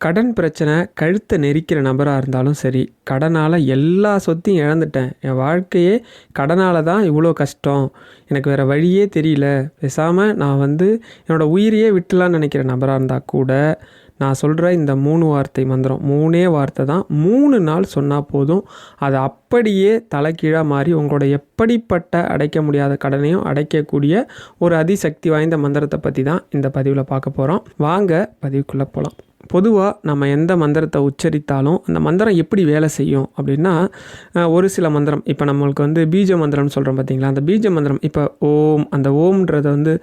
கடன் பிரச்சனை கழுத்தை நெரிக்கிற நபராக இருந்தாலும் சரி கடனால் எல்லா சொத்தையும் இழந்துட்டேன். என் வாழ்க்கையே கடனால் தான் இவ்வளோ கஷ்டம். எனக்கு வேறு வழியே தெரியல. பேசாமல் நான் வந்து என்னோடய உயிரையே விட்டுலான்னு நினைக்கிற நபராக இருந்தால் கூட நான் சொல்கிற இந்த மூணு வார்த்தை மந்திரம் மூணே வார்த்தை தான். மூணு நாள் சொன்னால் போதும். அது அப்படியே தலைக்கீழாக மாறி உங்களோட எப்படிப்பட்ட அடைக்க முடியாத கடனையும் அடைக்கக்கூடிய ஒரு அதிசக்தி வாய்ந்த மந்திரத்தை பற்றி தான் இந்த பதிவில் பார்க்க போகிறோம் வாங்க பதிவுக்குள்ளே போகலாம் பொதுவாக நம்ம எந்த மந்திரத்தை உச்சரித்தாலும் அந்த மந்திரம் எப்படி வேலை செய்யும் அப்படின்னா ஒரு சில மந்திரம். இப்போ நம்மளுக்கு வந்து பீஜ மந்திரம்னு சொல்கிறோம் பார்த்தீங்களா அந்த பீஜ மந்திரம் இப்போ ஓம் அந்த ஓம்ன்றதை வந்து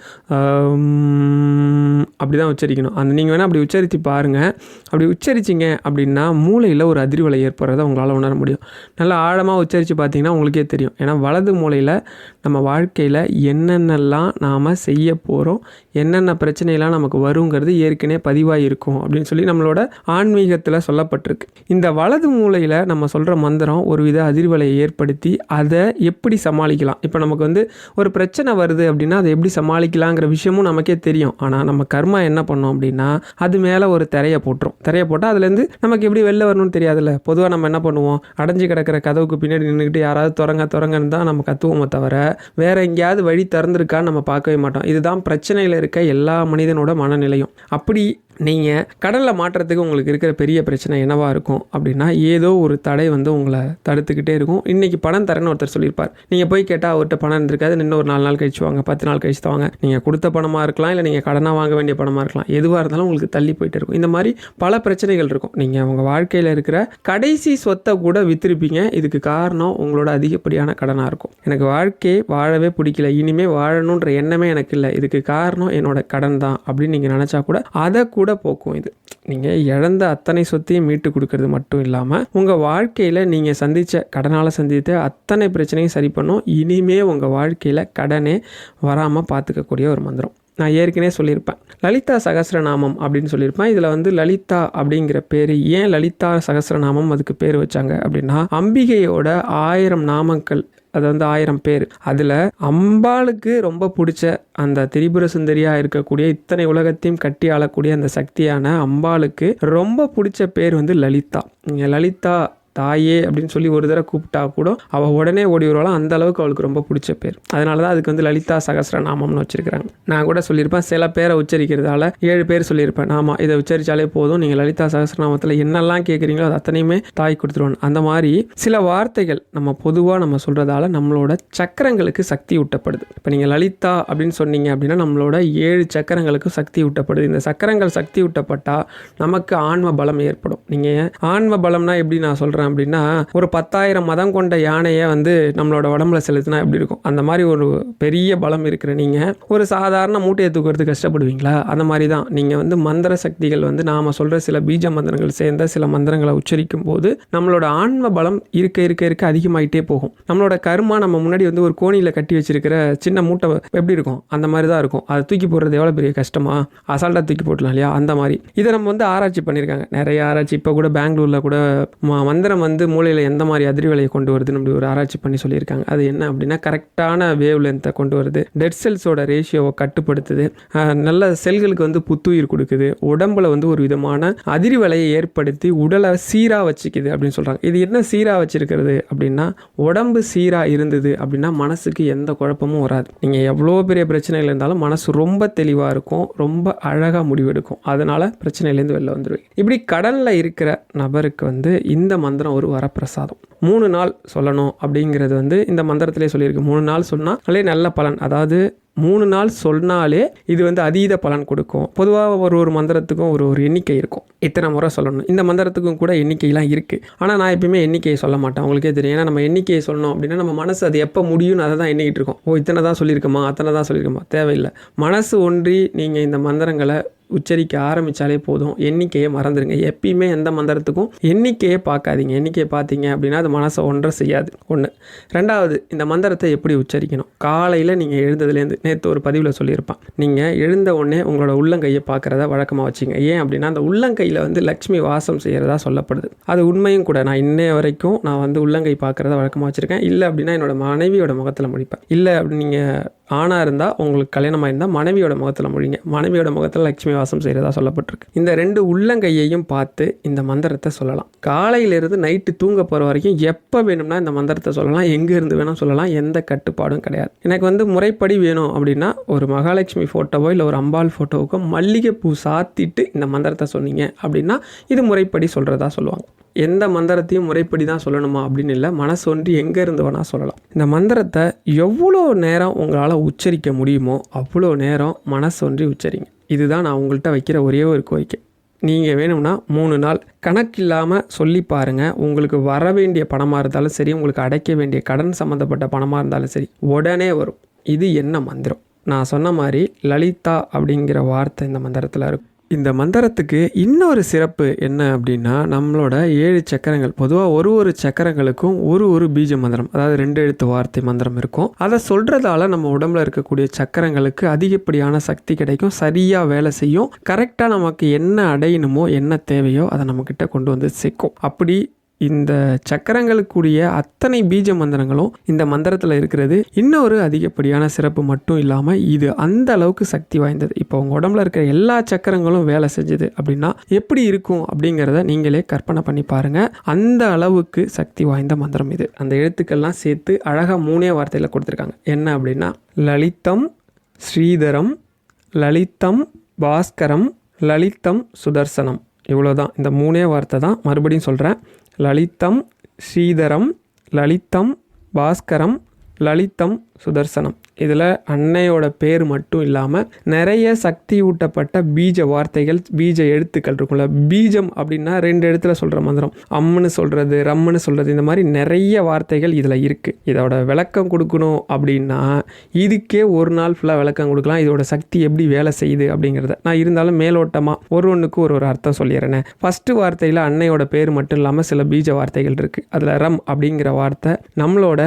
அப்படி தான் உச்சரிக்கணும். அந்த நீங்கள் வேணால் அப்படி உச்சரித்து பாருங்கள் அப்படி உச்சரிச்சிங்க அப்படின்னா மூளையில் ஒரு அதிர்வலை ஏற்படுறத உங்களால் உணர முடியும். நல்லா ஆழமாக உச்சரித்து பார்த்தீங்கன்னா உங்களுக்கே தெரியும். ஏன்னா வலது மூலையில் நம்ம வாழ்க்கையில் என்னென்னலாம் நாம் செய்ய போகிறோம் என்னென்ன பிரச்சனைலாம் நமக்கு வருங்கிறது ஏற்கனவே பதிவாக இருக்கும் அப்படின்னு சொல்லி நம்மளோட ஆன்மீகத்தில் சொல்லப்பட்டிருக்கு. இந்த வலது மூலையில் நம்ம சொல்கிற மந்திரம் ஒரு வித அதிர்வலையை ஏற்படுத்தி அதை எப்படி சமாளிக்கலாம்? இப்போ நமக்கு வந்து ஒரு பிரச்சனை வருது அப்படின்னா அதை எப்படி சமாளிக்கலாங்கிற விஷயமும் நமக்கே தெரியும். ஆனால் நம்ம கர்மா என்ன பண்ணோம் அப்படின்னா அது மேலே ஒரு திரையை போட்டுரும். திரையை போட்டால் அதுலேருந்து நமக்கு எப்படி வெளில வரணும்னு தெரியாதுல்ல? பொதுவாக நம்ம என்ன பண்ணுவோம்? அடைஞ்சு கிடக்கிற கதவுக்கு பின்னாடி நின்றுக்கிட்டு யாராவது திறங்க திறங்கன்னு தான் நம்ம கத்துவோமே தவிர வேற எங்கேயாவது வழி திறந்துருக்கான்னு நம்ம பார்க்கவே மாட்டோம். இதுதான் பிரச்சனையில் இருக்க எல்லா மனிதனோட மனநிலையும். அப்படி நீங்கள் கடலில் மாற்றத்துக்கு உங்களுக்கு இருக்கிற பெரிய பிரச்சனை என்னவாக இருக்கும் அப்படின்னா ஏதோ ஒரு தடை வந்து உங்களை தடுத்துக்கிட்டே இருக்கும். இன்றைக்கி பணம் தரேன்னு ஒருத்தர் சொல்லியிருப்பார். நீங்கள் போய் கேட்டால் அவர்கிட்ட பணம் இருந்திருக்காது இன்னும் ஒரு நாலு நாள் கழிச்சு வாங்க பத்து நாள் கழிச்சு வாங்க நீங்கள் கொடுத்த பணமாக இருக்கலாம் இல்லை நீங்கள் கடனாக வாங்க வேண்டிய பணமாக இருக்கலாம். எதுவாக இருந்தாலும் உங்களுக்கு தள்ளி போயிட்டு இருக்கும். இந்த மாதிரி பல பிரச்சனைகள் இருக்கும். நீங்கள் உங்கள் வாழ்க்கையில் இருக்கிற கடைசி சொத்தை கூட வித்திருப்பீங்க. இதுக்கு காரணம் உங்களோட அதிகப்படியான கடனாக இருக்கும். எனக்கு வாழ்க்கையை வாழவே பிடிக்கல. இனிமேல் வாழணுன்ற எண்ணமே எனக்கு இல்லை. இதுக்கு காரணம் என்னோட கடன் தான் அப்படின்னு நீங்கள் நினச்சா கூட அதை கூட போக்கும். இது நீங்கள் இழந்த அத்தனை சொத்தையும் மீட்டு கொடுக்கறது மட்டும் இல்லாமல் உங்கள் வாழ்க்கையில் நீங்கள் சந்தித்த கடனால் சந்தித்த அத்தனை பிரச்சனையும் சரி பண்ணும். இனிமே உங்கள் வாழ்க்கையில் கடனே வராமல் பார்த்துக்கக்கூடிய ஒரு மந்திரம். நான் ஏற்கனவே சொல்லியிருப்பேன். லலிதா சகஸ்ரநாமம் அப்படின்னு சொல்லியிருப்பேன். இதில் வந்து லலிதா அப்படிங்கிற பேர் ஏன் லலிதா சகஸ்ரநாமம் அதுக்கு பேர் வச்சாங்க அப்படின்னா அம்பிகையோட ஆயிரம் நாமங்கள் அது வந்து ஆயிரம் பேர். அதில் அம்பாளுக்கு ரொம்ப பிடிச்ச அந்த திரிபுர சுந்தரியாக இருக்கக்கூடிய இத்தனை உலகத்தையும் கட்டி ஆளக்கூடிய அந்த சக்தியான அம்பாளுக்கு ரொம்ப பிடிச்ச பேர் வந்து லலிதா. லலிதா தாயே அப்படின்னு சொல்லி ஒரு தடவை கூப்பிட்டா கூட அவள் உடனே ஓடி வருவாளாம் அந்த அளவுக்கு அவளுக்கு ரொம்ப பிடிச்ச பேர். அதனால தான் அதுக்கு வந்து லலிதா சகஸ்ரநாமம்னு வச்சிருக்கிறாங்க. நான் கூட சொல்லியிருப்பேன் சில பேரை உச்சரிக்கிறதால ஏழு பேர் சொல்லியிருப்பேன். ஆமாம் இதை உச்சரித்தாலே போதும். நீங்கள் லலிதா சகஸ்ரநாமத்தில் என்னெல்லாம் கேட்குறீங்களோ அது அத்தனையுமே தாய் கொடுத்துருவாங்க அந்த மாதிரி சில வார்த்தைகள் நம்ம பொதுவாக நம்ம சொல்கிறதால நம்மளோட சக்கரங்களுக்கு சக்தி ஊட்டப்படுது. இப்போ நீங்கள் லலிதா அப்படின்னு சொன்னீங்க அப்படின்னா நம்மளோட ஏழு சக்கரங்களுக்கு சக்தி ஊட்டப்படுது. இந்த சக்கரங்கள் சக்தி ஊட்டப்பட்டால் நமக்கு ஆன்ம பலம் ஏற்படும். நீங்கள் ஆன்ம பலம்னா எப்படி நான் சொல்கிறேன் அப்படின்னா ஒரு பத்தாயிரம் மதம் கொண்ட யானையை வந்து நம்மளோட உடம்புல செலுத்தினா எப்படி இருக்கும்? அந்த மாதிரி ஒரு பெரிய பலம் இருக்கிற நீங்கள் ஒரு சாதாரண மூட்டையை தூக்குறது கஷ்டப்படுவீங்களா? அந்த மாதிரி தான் நீங்கள் வந்து மந்திர சக்திகள் வந்து நாம் சொல்கிற சில பீஜ மந்திரங்கள் சேர்ந்த சில மந்திரங்களை உச்சரிக்கும் போது நம்மளோட ஆன்ம பலம் இருக்க இருக்க இருக்க அதிகமாயிட்டே போகும். நம்மளோட கர்மா நம்ம முன்னாடி வந்து ஒரு கோணியில் கட்டி வச்சிருக்கிற சின்ன மூட்டை எப்படி இருக்கும்? அந்த மாதிரி தான் இருக்கும். அதை தூக்கி போடுறது எவ்வளோ பெரிய கஷ்டமா? அசால்ட்டாக தூக்கி போட்டலாம் இல்லையா? அந்த மாதிரி. இதை நம்ம வந்து ஆராய்ச்சி பண்ணியிருக்காங்க. நிறைய ஆராய்ச்சி. இப்போ கூட பெங்களூரில் கூட ம- நேரம் வந்து மூளையில் எந்த மாதிரி அதிர்வலையை கொண்டு வருதுன்னு அப்படி ஒரு ஆராய்ச்சி பண்ணி சொல்லியிருக்காங்க. அது என்ன அப்படின்னா கரெக்டான வேவ் லென்த்தை கொண்டு வருது. டெட் செல்ஸோட ரேஷியோவை கட்டுப்படுத்துது. நல்ல செல்களுக்கு வந்து புத்துயிர் கொடுக்குது. உடம்புல வந்து ஒரு விதமான அதிர்வலையை ஏற்படுத்தி உடலை சீராக வச்சுக்குது அப்படின்னு சொல்கிறாங்க இது என்ன சீராக வச்சிருக்கிறது அப்படின்னா உடம்பு சீராக இருந்தது அப்படின்னா மனசுக்கு எந்த குழப்பமும் வராது. நீங்கள் எவ்வளோ பெரிய பிரச்சனைகள் இருந்தாலும் மனசு ரொம்ப தெளிவாக இருக்கும் ரொம்ப அழகாக முடிவெடுக்கும். அதனால் பிரச்சனையிலேருந்து வெளில வந்துடுவீங்க இப்படி கடலில் இருக்கிற நபருக்கு வந்து இந்த மந்திரம் ஒரு வரப்பிரசாதம். மூணு நாள் சொல்லணும் அப்படிங்கிறது வந்து இந்த மந்திரத்திலே சொல்லியிருக்கு. மூணு நாள் சொன்னாலே நல்ல பலன். அதாவது மூணு நாள் சொன்னாலே இது வந்து அதீத பலன் கொடுக்கும். பொதுவாக ஒரு ஒரு மந்திரத்துக்கும் ஒரு ஒரு எண்ணிக்கை இருக்கும். இத்தனை முறை சொல்லணும். இந்த மந்திரத்துக்கும் கூட எண்ணிக்கைலாம் இருக்குது ஆனால் நான் எப்பயுமே எண்ணிக்கையை சொல்ல மாட்டேன். உங்களுக்கே தெரியும். ஏன்னா நம்ம எண்ணிக்கையை சொல்லணும் அப்படின்னா நம்ம மனசு அது எப்போ முடியும்னு அதை தான் எண்ணிக்கிட்டு இருக்கோம். ஓ இத்தனை தான் சொல்லியிருக்கோமா? அத்தனை தான் சொல்லியிருக்கோமா? தேவையில்லை. மனசு ஒன்றி நீங்கள் இந்த மந்திரங்களை உச்சரிக்க ஆரம்பித்தாலே போதும். எண்ணிக்கையை மறந்துடுங்க எப்பயுமே எந்த மந்திரத்துக்கும் எண்ணிக்கையை பார்க்காதீங்க. எண்ணிக்கையை பார்த்தீங்க அப்படின்னா அது மனசை ஒன்றை செய்யாது. ஒன்று ரெண்டாவது இந்த மந்திரத்தை எப்படி உச்சரிக்கணும்? காலையில் நீங்கள் எழுந்ததுலேருந்து நேற்று ஒரு பதிவில் சொல்லியிருப்பான். நீங்கள் எழுந்த உடனே உங்களோட உள்ளங்கையை பார்க்குறத வழக்கமாக வச்சுங்க. ஏன் அப்படின்னா அந்த உள்ளங்கையில் வந்து லக்ஷ்மி வாசம் செய்கிறதா சொல்லப்படுது. அது உண்மையும் கூட. நான் இன்னைய வரைக்கும் நான் வந்து உள்ளங்கை பார்க்குறத வழக்கமாக வச்சுருக்கேன். இல்லை அப்படின்னா என்னோட மனைவியோட முகத்தில் முடிப்பேன். இல்லை அப்படி நீங்கள் ஆணாக இருந்தால் உங்களுக்கு கல்யாணம் ஆயிருந்தால் மனைவியோட முகத்தில் மொழிங்க. மனைவியோட முகத்தில் லட்சுமி வாசம் செய்கிறதா சொல்லப்பட்டிருக்கு. இந்த ரெண்டு உள்ளங்கையையும் பார்த்து இந்த மந்திரத்தை சொல்லலாம். காலையிலேருந்து நைட்டு தூங்க போகிற வரைக்கும் எப்போ வேணும்னா இந்த மந்திரத்தை சொல்லலாம். எங்கே இருந்து வேணால் சொல்லலாம். எந்த கட்டுப்பாடும் கிடையாது. எனக்கு வந்து முறைப்படி வேணும் அப்படின்னா ஒரு மகாலட்சுமி ஃபோட்டோவோ இல்லை ஒரு அம்பாள் ஃபோட்டோவுக்கோ மல்லிகைப்பூ சாத்திட்டு இந்த மந்திரத்தை சொன்னீங்க அப்படின்னா இது முறைப்படி சொல்கிறதா சொல்லுவாங்க. எந்த மந்திரத்தையும் முறைப்படி தான் சொல்லணுமா அப்படின்னு இல்லை மனசு ஒன்று எங்கே இருந்து வேணால் சொல்லலாம். இந்த மந்திரத்தை எவ்வளோ நேரம் உங்களால் உச்சரிக்க முடியுமோ அவ்வளோ நேரம் மனசு ஒன்றி உச்சரிங்க. இதுதான் நான் உங்கள்கிட்ட வைக்கிற ஒரே ஒரு கோரிக்கை. நீங்கள் வேணும்னா மூணு நாள் கணக்கில்லாமல் சொல்லி பாருங்கள் உங்களுக்கு வர வேண்டிய பணமாக இருந்தாலும் சரி உங்களுக்கு அடைக்க வேண்டிய கடன் சம்மந்தப்பட்ட பணமாக இருந்தாலும் சரி உடனே வரும். இது என்ன மந்திரம்? நான் சொன்ன மாதிரி லலிதா அப்படிங்கிற வார்த்தை இந்த மந்திரத்தில் இருக்கும். இந்த மந்திரத்துக்கு இன்னொரு சிறப்பு என்ன அப்படின்னா நம்மளோட ஏழு சக்கரங்கள். பொதுவாக ஒரு ஒரு சக்கரங்களுக்கும் ஒரு ஒரு பீஜ மந்திரம் அதாவது ரெண்டு எழுத்து வார்த்தை மந்திரம் இருக்கும். அதை சொல்கிறதால நம்ம உடம்புல இருக்கக்கூடிய சக்கரங்களுக்கு அதிகப்படியான சக்தி கிடைக்கும் சரியாக வேலை செய்யும். கரெக்டாக நமக்கு என்ன அடையணுமோ என்ன தேவையோ அதை நம்மக்கிட்ட கொண்டு வந்து சேர்க்கும். அப்படி இந்த சக்கரங்களுக்குரிய அத்தனை பீஜ மந்திரங்களும் இந்த மந்திரத்தில் இருக்கிறது. இன்னொரு அதிகப்படியான சிறப்பு மட்டும் இல்லாமல் இது அந்த அளவுக்கு சக்தி வாய்ந்தது. இப்போ உங்கள் உடம்புல இருக்கிற எல்லா சக்கரங்களும் வேலை செஞ்சது அப்படின்னா எப்படி இருக்கும் அப்படிங்கிறத நீங்களே கற்பனை பண்ணி பாருங்கள் அந்த அளவுக்கு சக்தி வாய்ந்த மந்திரம் இது. அந்த எழுத்துக்கள்லாம் சேர்த்து அழகாக மூணே வார்த்தையில் கொடுத்துருக்காங்க. என்ன அப்படின்னா லலிதம் ஸ்ரீதரம் லலிதம் பாஸ்கரம் லலிதம் சுதர்சனம். இவ்வளோதான் இந்த மூணே வார்த்தை தான் மறுபடியும் சொல்கிறேன் லலிதம் ஸ்ரீதரம் லலிதம் பாஸ்கரம் லலிதம் சுதர்சனம். இதில் அன்னையோட பேர் மட்டும் இல்லாமல் நிறைய சக்தி ஊட்டப்பட்ட பீஜ வார்த்தைகள் பீஜ எழுத்துக்கள் இருக்கும்ல. பீஜம் அப்படின்னா ரெண்டு இடத்துல சொல்கிற மந்திரம். அம்முன்னு சொல்கிறது ரம்முன்னு சொல்கிறது இந்த மாதிரி நிறைய வார்த்தைகள் இதில் இருக்குது இதோட விளக்கம் கொடுக்கணும் அப்படின்னா இதுக்கே ஒரு நாள் ஃபுல்லாக விளக்கம் கொடுக்கலாம். இதோட சக்தி எப்படி வேலை செய்யுது அப்படிங்கிறத. நான் இருந்தாலும் மேலோட்டமாக ஒரு ஒன்றுக்கு ஒரு ஒரு அர்த்தம் சொல்லிடுறேனே. ஃபஸ்ட்டு வார்த்தையில் அன்னையோட பேர் மட்டும் இல்லாமல் சில பீஜ வார்த்தைகள் இருக்குது அதில் ரம் அப்படிங்கிற வார்த்தை நம்மளோட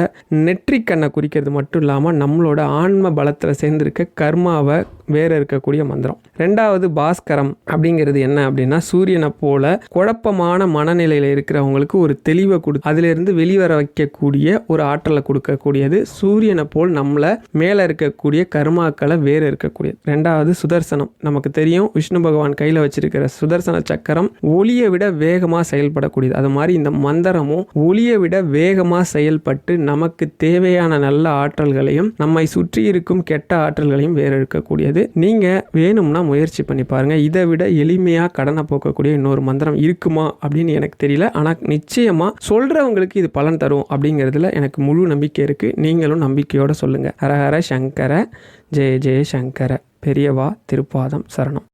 நெற்றிக்கண்ணை குறிக்கிறது மட்டும் இல்லாமல் நம்மளோட ஆன்ம பலத்தில் சேர்ந்திருக்க கர்மாவை வேற இருக்கக்கூடிய மந்திரம். ரெண்டாவது பாஸ்கரம் அப்படிங்கிறது என்ன அப்படின்னா சூரியனை போல குழப்பமான மனநிலையில் இருக்கிறவங்களுக்கு ஒரு தெளிவை கொடு அதிலிருந்து வெளிவர வைக்கக்கூடிய ஒரு ஆற்றலை கொடுக்கக்கூடியது. சூரியனை போல் நம்மளை மேலே இருக்கக்கூடிய கர்மாக்களை வேறு இருக்கக்கூடியது. ரெண்டாவது சுதர்சனம். நமக்கு தெரியும் விஷ்ணு பகவான் கையில் வச்சிருக்கிற சுதர்சன சக்கரம் ஒளியை விட வேகமாக செயல்படக்கூடியது. அது மாதிரி இந்த மந்திரமும் ஒளியை விட வேகமாக செயல்பட்டு நமக்கு தேவையான நல்ல ஆற்றல்களையும் நம்மை சுற்றி இருக்கும் கெட்ட ஆற்றல்களையும் வேறு இருக்கக்கூடியது. நீங்கள் வேணும்னா முயற்சி பண்ணி பாருங்கள் இதை விட எளிமையாக கடனை போக்கக்கூடிய இன்னொரு மந்திரம் இருக்குமா அப்படின்னு எனக்கு தெரியல. ஆனால் நிச்சயமாக சொல்கிறவங்களுக்கு இது பலன் தரும் அப்படிங்கிறதுல எனக்கு முழு நம்பிக்கை இருக்குது நீங்களும் நம்பிக்கையோடு சொல்லுங்கள் ஹரஹர சங்கர ஜெய ஜெய சங்கர. பெரியவா திருப்பாதம் சரணம்.